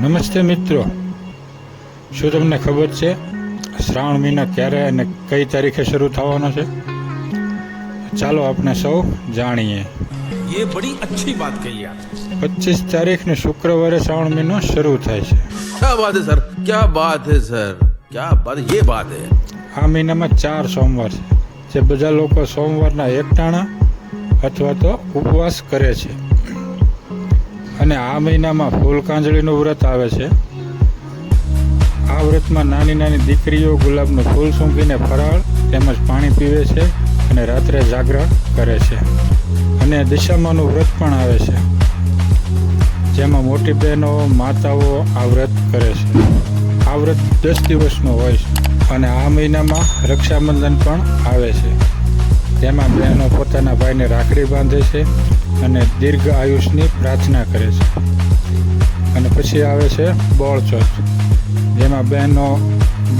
નમસ્તે મિત્રો શું તમને ખબર છે શ્રાવણ મહિના ક્યારે અને કઈ તારીખે શરૂ થવાનો છે ચાલો આપણે સૌ જાણીએ ये बड़ी अच्छी बात कही आप પચીસ તારીખને શુક્રવારે શ્રાવણ મહિનો શરૂ થાય છે क्या बात है सर क्या बात है सर क्या बात ये बात है આ મહિનામાં ચાર સોમવાર છે જે બધા લોકો સોમવારના એકટાણા અથવા તો ઉપવાસ કરે છે અને આ મહિનામાં ફૂલ કાંજળીનું વ્રત આવે છે. આ વ્રતમાં નાની નાની દીકરીઓ ગુલાબનું ફૂલ સૂંકીને ફરાળ તેમજ પાણી પીવે છે અને રાત્રે જાગરણ કરે છે. અને દિશામાનું વ્રત પણ આવે છે. જેમાં મોટી બહેનો, માતાઓ આ વ્રત કરે છે. આ વ્રત દસ દિવસનું હોય છે. અને આ મહિનામાં રક્ષાબંધન પણ આવે છે. તેમાં બહેનો પોતાના ભાઈને રાખડી બાંધે છે અને દીર્ઘ આયુષની પ્રાર્થના કરે છે. અને પછી આવે છે બોળચોથ જેમાં બહેનો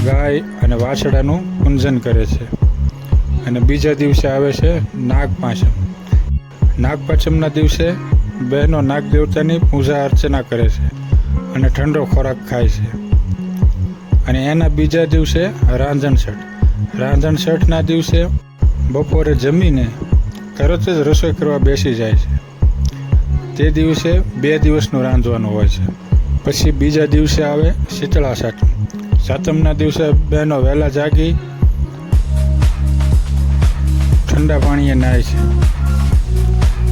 ગાય અને વાછડાનું પૂંજન કરે છે. અને બીજા દિવસે આવે છે નાગપાંચમ નાગપાંચમના દિવસે બહેનો નાગ દેવતાની પૂજા અર્ચના કરે છે અને ઠંડો ખોરાક ખાય છે. અને એના બીજા દિવસે રાંધણછઠ રાંધણછઠના રાંધણ છઠના દિવસે બપોરે જમીને તરત જ રસોઈ કરવા બેસી જાય છે. તે દિવસે બે દિવસનું રાંધવાનું હોય છે. પછી બીજા દિવસે આવે શીતળા સાતમ. સાતમના દિવસે બહેનો વહેલા જાગી ઠંડા પાણીએ નાય છે.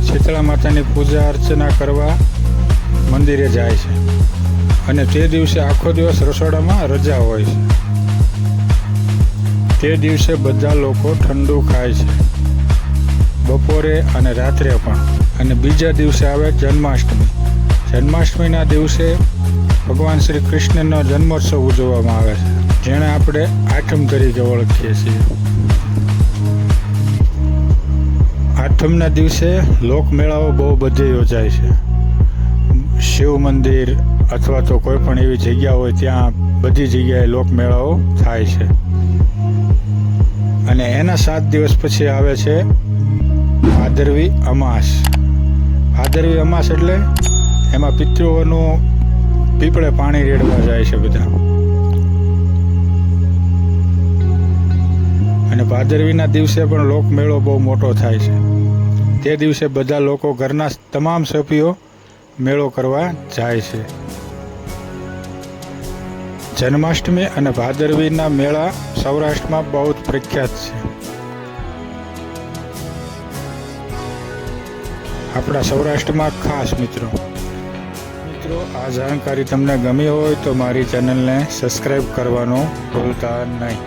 શીતળા માતાની પૂજા અર્ચના કરવા મંદિરે જાય છે. અને તે દિવસે આખો દિવસ રસોડામાં રજા હોય છે. તે દિવસે બધા લોકો ઠંડુ ખાય છે. બપોરે અને રાત્રે પણ. અને બીજા દિવસે આવે જન્માષ્ટમી. જન્માષ્ટમીના દિવસે ભગવાન શ્રી કૃષ્ણનો જન્મોત્સવ ઉજવવામાં આવે છે. જેણે આપણે આઠમ તરીકે ઓળખીએ છીએ. આઠમના દિવસે લોકમેળાઓ બહુ બધે યોજાય છે. શિવ મંદિર અથવા તો કોઈ પણ એવી જગ્યા હોય ત્યાં બધી જગ્યાએ લોકમેળાઓ થાય છે. અને એના સાત દિવસ પછી આવે છે ભાદરવી અમાસ. ભાદરવી અમાસ એટલે એમાં પિતૃઓનું પીપળે પાણી રેડવા જાય છે બધા. અને ભાદરવીના દિવસે પણ લોકમેળો બહુ મોટો થાય છે. તે દિવસે બધા લોકો ઘરના તમામ સભ્યો મેળો કરવા જાય છે. જન્માષ્ટમી અને ભાદરવીના મેળા સૌરાષ્ટ્રમાં બહુ પ્રખ્યાત છે. આપણા સૌરાષ્ટ્રમાં ખાસ મિત્રો. મિત્રો, આ જાણકારી તમને ગમી હોય તો મારી ચેનલને સબસ્ક્રાઈબ કરવાનું ભૂલતા નહીં.